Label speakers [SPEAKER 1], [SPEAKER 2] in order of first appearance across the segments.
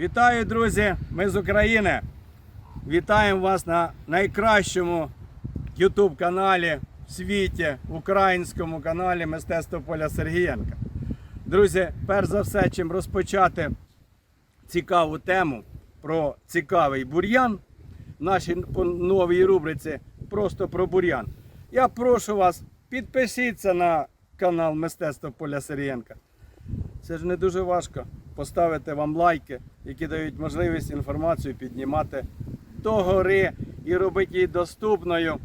[SPEAKER 1] Вітаю, друзі! Ми з України. Вітаємо вас на найкращому YouTube каналі в світі, українському каналі Мистецтво Поля Сергієнка. Друзі, перш за все, чим розпочати цікаву тему про цікавий бур'ян в нашій новій рубриці Просто про бур'ян. Я прошу вас, підпишіться на канал Мистецтво Поля Сергієнка. Це ж не дуже важко поставити вам лайки, які дають можливість інформацію піднімати до гори і робити її доступною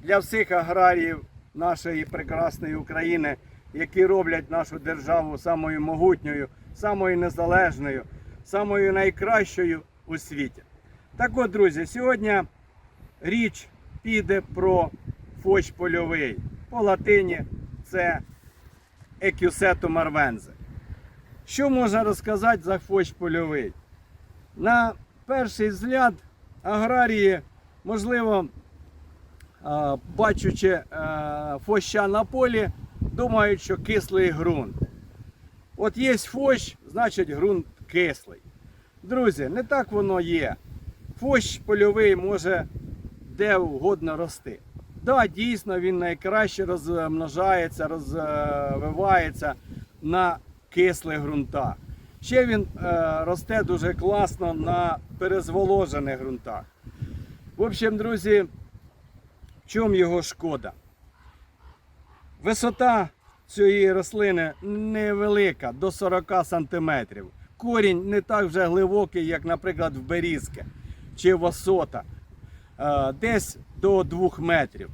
[SPEAKER 1] для всіх аграріїв нашої прекрасної України, які роблять нашу державу самою могутньою, самою незалежною, самою найкращою у світі. Так от, друзі, сьогодні річ піде про фоч польовий. По латині це екюсету марвензе. Що можна розказати за фоч польовий? На перший взгляд аграрії, можливо, бачучи е, фоща на полі, думають, що кислий ґрунт. От є фощ, значить ґрунт кислий. Друзі, не так воно є. Фощ польовий може де угодно рости. Да, дійсно, він найкраще розмножається, розвивається на кислих ґрунтах. Ще він е, росте дуже класно на перезволожених ґрунтах. В общем, друзі, в чому його шкода? Висота цієї рослини невелика, до 40 см. Корінь не так вже глибокий, як, наприклад, в берізки чи в осота. Е, Десь до 2 метрів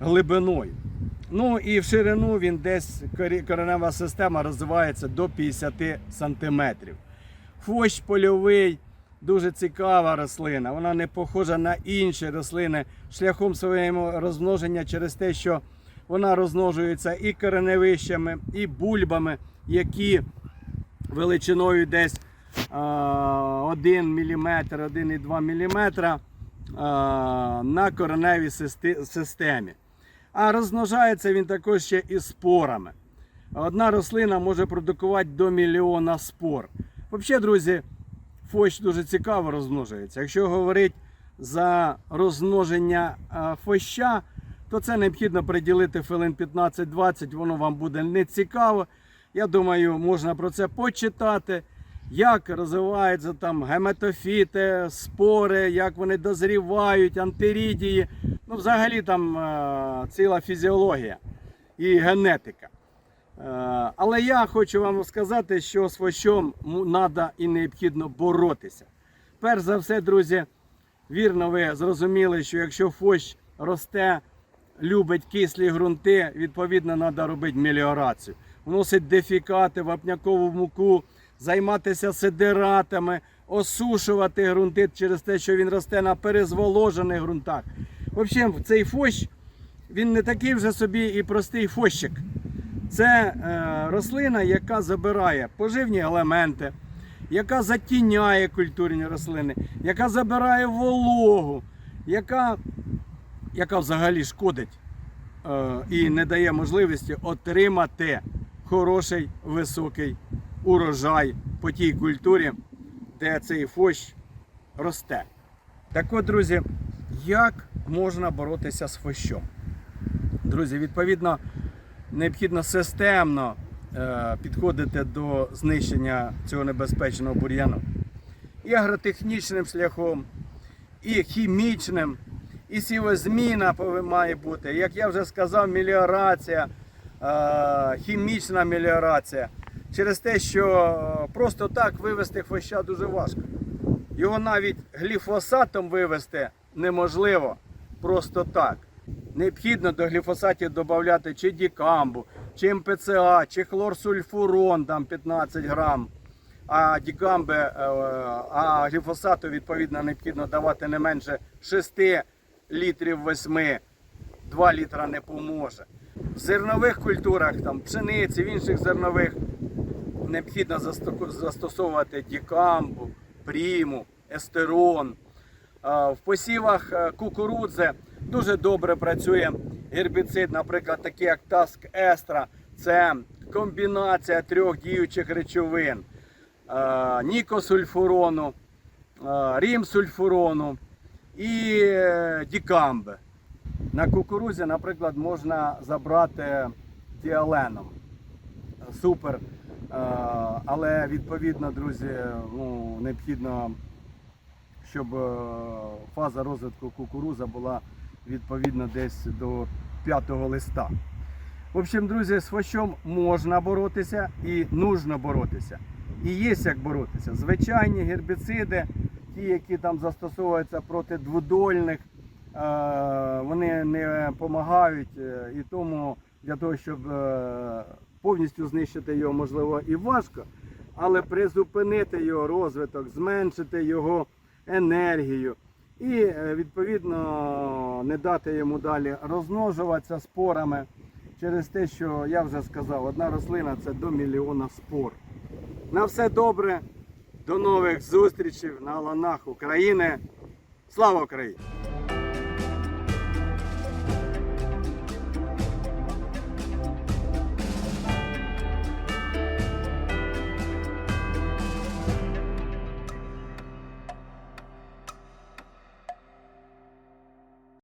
[SPEAKER 1] глибиною. Ну і в ширину він десь коренева система розвивається до 50 сантиметрів. Фощ польовий дуже цікава рослина. Вона не похожа на інші рослини шляхом свого розмноження через те, що вона розмножується і кореневищами, і бульбами, які величиною десь 1 мм, 1,2 мм на кореневій системі. А розмножається він також ще і спорами. Одна рослина може продукувати до мільйона спор. Взагалі, друзі, фощ дуже цікаво розмножується. Якщо говорити за розмноження фоща, то це необхідно приділити хвилин 15-20, воно вам буде не цікаво. Я думаю, можна про це почитати, як розвиваються там геметофіти, спори, як вони дозрівають, антирідії. Ну, взагалі там е, ціла фізіологія і генетика. Е, але я хочу вам сказати, що з фощом треба і необхідно боротися. Перш за все, друзі, вірно ви зрозуміли, що якщо фощ росте, любить кислі ґрунти, відповідно, треба робити меліорацію. Вносить дефікати, вапнякову муку, займатися сидератами, осушувати ґрунти через те, що він росте на перезволожених ґрунтах. Взагалі, цей фощ, він не такий вже собі і простий фощик. Це е, рослина, яка забирає поживні елементи, яка затіняє культурні рослини, яка забирає вологу, яка, яка взагалі шкодить е, і не дає можливості отримати хороший високий урожай по тій культурі, де цей фощ росте. Так от, друзі, як можна боротися з фощом? Друзі, відповідно, необхідно системно е, підходити до знищення цього небезпечного бур'яну. І агротехнічним шляхом, і хімічним, і сівозміна має бути. Як я вже сказав, меліорація, е, хімічна меліорація. Через те, що просто так вивести хвоща дуже важко. Його навіть гліфосатом вивести неможливо просто так. Необхідно до гліфосатів додати чи дікамбу, чи МПЦА, чи хлорсульфурон там 15 грам. А дікамби, е, а гліфосату відповідно необхідно давати не менше 6 літрів 8. 2 літра не поможе. В зернових культурах, там, пшениці, в інших зернових необхідно застосовувати дікамбу, пріму, естерон. В посівах е, кукурудзи дуже добре працює гербіцид, наприклад, такий як Таск Естра. Це комбінація трьох діючих речовин. нікосульфурону, рімсульфурону і е, дікамбе. На кукурузі, наприклад, можна забрати діаленом. Супер. Е, Але відповідно, друзі, ну, необхідно, щоб е, фаза розвитку кукуруза була відповідно десь до 5 листа. В общем, друзі, з хвощом можна боротися і нужно боротися. І є як боротися. Звичайні гербіциди, ті, які там застосовуються проти дводольних, е, вони не допомагають. І тому для того, щоб повністю знищити його, можливо, і важко, але призупинити його розвиток, зменшити його енергію і е, відповідно не дати йому далі розмножуватися спорами через те, що я вже сказав, одна рослина це до мільйона спор. На все добре, до нових зустрічей на ланах України. Слава Україні!